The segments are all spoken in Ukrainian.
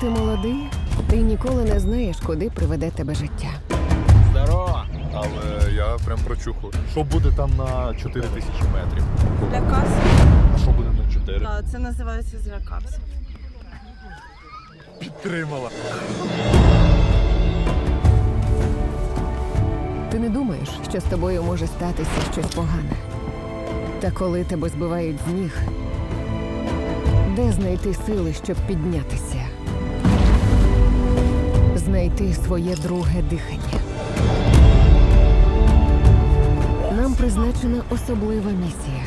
ти молодий, ти ніколи не знаєш, куди приведе тебе життя. Здорово! Але я прям прочухав. Що буде там на 4 тисячі метрів? Злякався. А що буде на 4? Так, це називається злякався. Підтримала. Ти не думаєш, що з тобою може статися щось погане. Та коли тебе збивають з ніг, де знайти сили, щоб піднятися? Знайти своє друге дихання. Нам призначена особлива місія.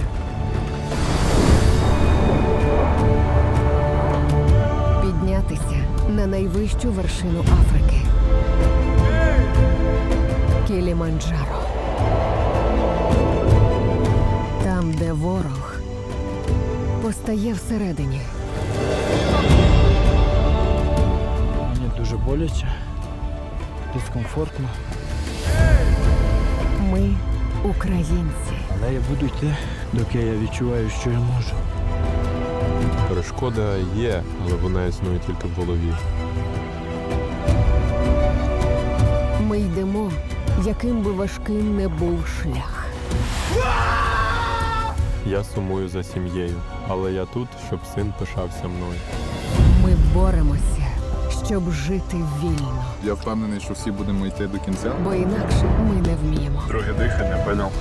Піднятися на найвищу вершину Африки. Кіліманджаро. Там, де ворог постає всередині. Мені дуже боляче, дискомфортно, Ми українці. але я буду йти, доки я відчуваю, що я можу. Перешкода є, але вона існує тільки в голові. Ми йдемо, яким би важким не був шлях. Я сумую за сім'єю, але я тут, щоб син пишався мною. Ми боремося, щоб жити вільно, Я впевнений, що всі будемо йти до кінця. бо інакше ми не вміємо. Друге дихання, поняв.